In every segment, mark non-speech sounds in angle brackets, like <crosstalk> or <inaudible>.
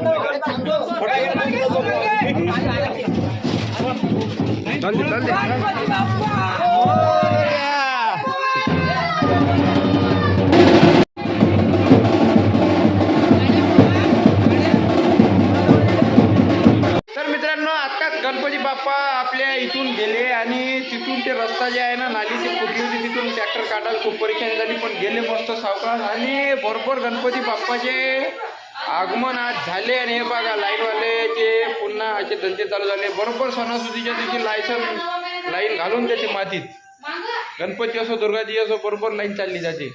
तर मित्रांनो आत्ताच गणपती बाप्पा आपल्या इथून गेले आणि तिथून ते रस्ता जे आहे ना नालीची फुटली होती तिथून ट्रॅक्टर काढायला खूप परीक्षा झाली पण गेले मस्त सावकाश आणि बरोबर गणपती बाप्पाचे आगमन आज झाले आणि हे बघा लाईनवालेचे पुन्हा असे धंदे चालू झाले. बरोबर सणासुदीच्या दिवशी लायसन लाईन घालून त्याची मातीत. गणपती असो दुर्गाजी असो बरोबर लाईन चालली जाते.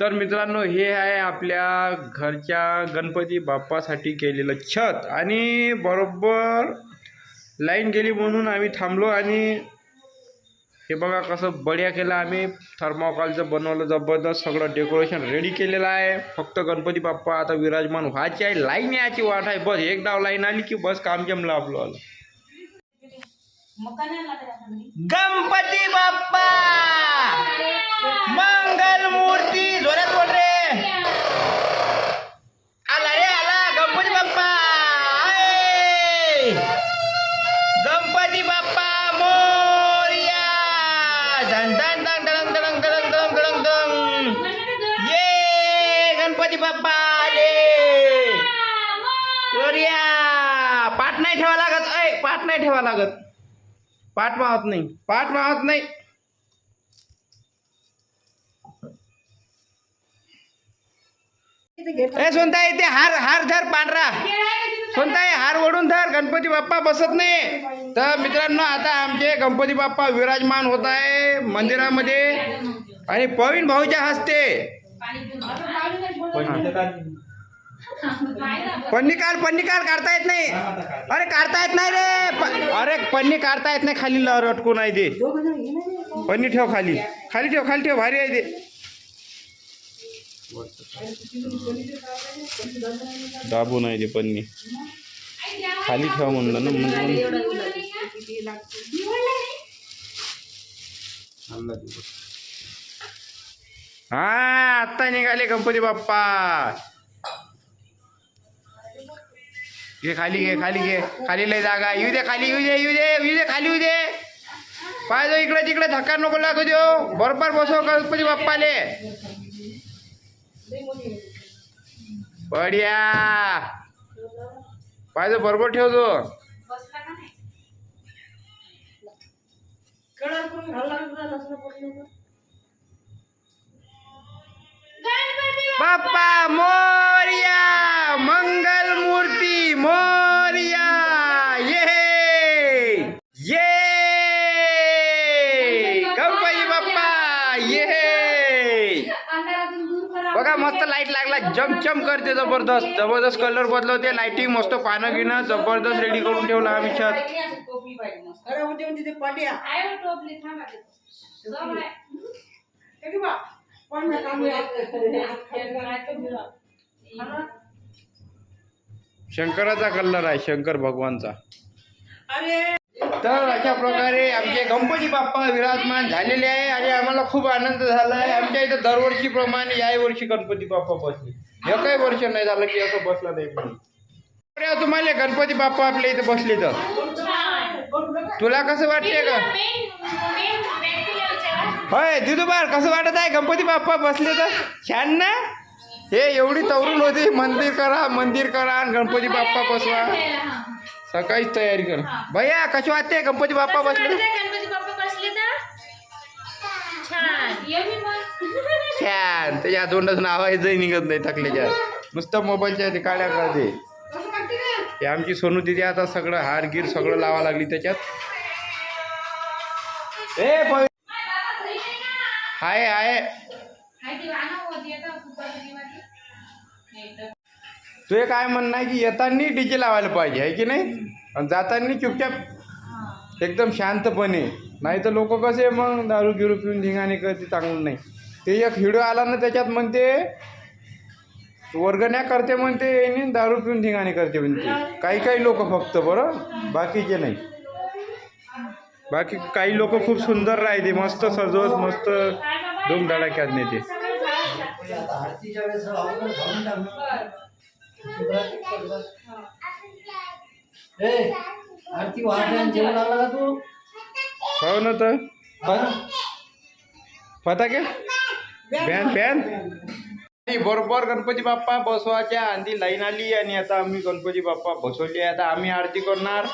तर मित्रांनो हे आहे आपल्या घरच्या गणपती बाप्पासाठी केलेलं छत. आणि बरोबर लाईन गेली म्हणून आम्ही थांबलो आणि हे बघा कसं बढिया केलं आम्ही. थर्माकॉलचं बनवलं जबरदस्त सगळं डेकोरेशन रेडी केलेलं आहे. फक्त गणपती बाप्पा आता विराजमान व्हायची आहे लाईन याची वाट आहे. बस एक डाव लाईन आली की बस काम जमलं आपलं. आलं गणपती बाप्पा! गणपती बाप्पा आले. मोरया पाठ नाही ठेवा लागत. ऐ पाठ नाही ठेवा लागत. पाठ मावत नाही. पाठ मावत नाही. ए सोनताई ते हार हार धर पांढरा सोनताई हार ओढून धर. गणपती बाप्पा बसत नाही. तर मित्रांनो आता आमचे गणपती बाप्पा विराजमान होत आहे मंदिरामध्ये. आणि पवीन भाऊच्या हस्ते. पन्नी काढ पन्नी काढ काढता येत नाही. अरे काढता येत नाही रे. प- अरे पन्नी काढता येत नाही खाली लहर अटकून आहे ते पन्नी ठेव खाली. खाली ठेव खाली ठेव भारी आहे ते. दाबू नाही ते पन्नी. खाली ठेव म्हणलं ना म्हणजे हा आत्ता निघाले गणपती बाप्पा. घे खाली घे खाली घे. खाली लय जागा. येऊ दे खाली येऊ दे येऊ दे येऊ दे खाली येऊ दे. पाहिजे इकडे तिकडे धक्का नको लागू देऊ. बरोबर बसव गणपती बाप्पाले. बढिया. पाहिजे बरोबर ठेवतो बाप्पा मोर्या मंगल मूर्ती मोर्या ये ये. गणपती बाप्पा ये बघा मस्त लाइट लागला. चमचम करते जबरदस्त. जबरदस्त कलर बदलवते. लाइटिंग मस्त पानं घेणं जबरदस्त रेडी करून ठेवलं आम्ही छत. पण मी काम शंकराचा कलर आहे शंकर भगवानचा. अरे तर अशा प्रकारे आमचे गणपती बाप्पा विराजमान झालेले आहे आणि आम्हाला खूप आनंद झाला आहे आमच्या इथं दरवर्षीप्रमाणे याही वर्षी गणपती बाप्पा बसले. एकही वर्ष नाही झालं की असं बसला नाही कोणी. अरे तुम्हाला गणपती बाप्पा आपल्या इथं बसले तर. तुला कसं वाटते का? होय दिदूबार कसं वाटत आहे? गणपती बाप्पा बसले तर? छान ना? हे एवढी तवरून होती. मंदिर करा मंदिर करा आणि गणपती बाप्पा बसवा. सकाळीच तयारी कर. भैया कशी वाटते? गणपती बाप्पा बसले? छान. त्याच्या तोंडातून आवाजही निघत नाही थकल्याच्या. नुसतं मोबाईलच्या ते काड्या करते. हे आमची सोनू दिदी आता सगळं हार गिर सगळं लावा लागली त्याच्यात. ए हाय हाय. तुझे काय म्हणणं आहे की येताना डीजे लावायला पाहिजे आहे की नाही? आणि जाताना चुपचाप एकदम शांतपणे. नाही तर लोक कसे मग दारू गिरू पिऊन धिंगाणे करते चांगलं नाही. ते एक व्हिडिओ आला ना त्याच्यात म्हणते वर्गण्या करते म्हणते आणि दारू पिऊन धिंगाणे करते म्हणते. काही काही लोक फक्त बरं? बाकीचे नाही. बाकी काही लोक खूप सुंदर राहते मस्त सजवत मस्त धूम धडाक्यात नेते का हो ना तर? फटाके? Ban ban? आणि बरोबर गणपती बाप्पा बसवायच्या आधी लाईन आली आणि आता आम्ही गणपती बाप्पा बसवली. आता आम्ही आरती करणार.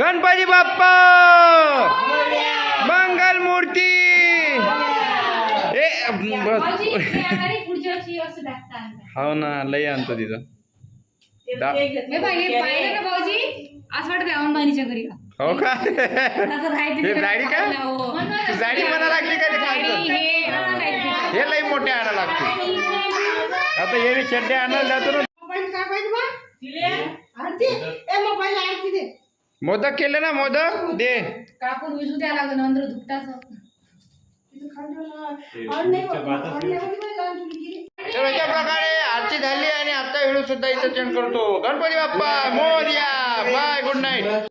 गणपती बाप्पा। मंगल मूर्ती। ए हो ना लई आणतो तिथं. हे हे असं वाटतं अंबानीच्या घरी का? हो <laughs> जाडी का? हो. जाडी म्हणा लागली का ते जाडी खायचं हे लई मोठे आणा लागते आता हे चड्डे आणायला जातो ना. आरती ए मोबाईल आरती दे. मोदक केले ना मोदक? दे. कापूर विजू द्या लागेल अंदर गेली. तर अशा प्रकारे आरती झाली आणि आता व्हिडिओ सुद्धा इथं चेंज करतो. Ganpati Bappa Morya bye good night.